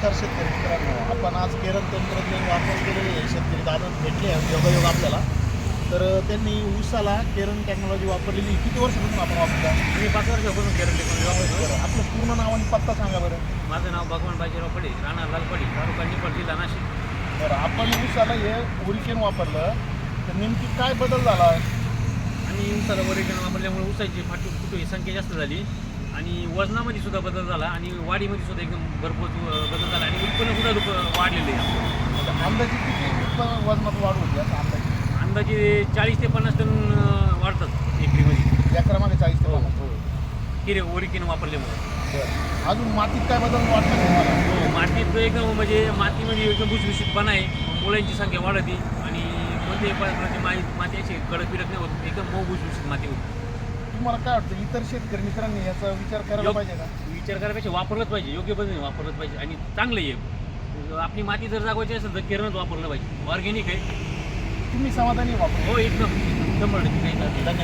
नमस्कार शेतकरी मित्रांनो. आपण आज केरळ तंत्रज्ञान वापर केलेले आहे. शेतकरी दादा भेटले योगायोग आपल्याला. तर त्यांनी ऊसाला केरन टेक्नॉलॉजी वापरलेली किती वर्षापासून आपण वापरता? मी पाच वर्षापासून केरळ टेक्नॉलॉजी वापरतो. आपलं पूर्ण नाव आणि पत्ता सांगा बरं. माझं नाव भगवान बाजीराव पडे राणा लालपडी तालुका निफाड जिल्हा नाशिक. बरं आपण ऊसाला हे उरिकेन वापरलं. तर नेमकी काय बदल झाला? आणि ऊसाला वरिकन वापरल्यामुळे ऊसाची फाटू फुटू ही संख्या जास्त झाली. आणि वजनामध्ये सुद्धा बदल झाला आणि वाढीमध्ये सुद्धा एकदम भरपूर बदल झाला आणि उत्पन्न सुद्धा दुप- वाढलेलं आहे. अंदाजे किती उत्पन्न वजनात वाढ होती असं अंदाजे? अंदाजे चाळीस ते पन्नास टन वाढतात एकरीमध्ये. एकरामागे चाळीस ते हो पन्नास. हो. किरे ओरिकेन वापरल्यामुळे. अजून मातीत काय बदल तुम्हाला? हो मातीत एकदम म्हणजे मातीमध्ये एकदम भुसभुशीतपणा आहे. मुलांची संख्या वाढते आणि कोणत्याही प्रकारची माती माती अशी कडक बिडक नाही होत. एकदम मऊ भुसभुशीत माती होती. तुम्हाला काय वाटतं इतर शेतकरी मित्रांनी याचा विचार करायला पाहिजे का? विचार करायपेक्षा वापरलंच पाहिजे योग्य पद्धतीने वापरलंच पाहिजे आणि चांगलं आहे. आपली माती जर जागवायची असेल तर किरणच वापरलं पाहिजे. ऑर्गॅनिक आहे. तुम्ही समाधानी वापर हो एकदम. शंभर टक्के काही. धन्यवाद.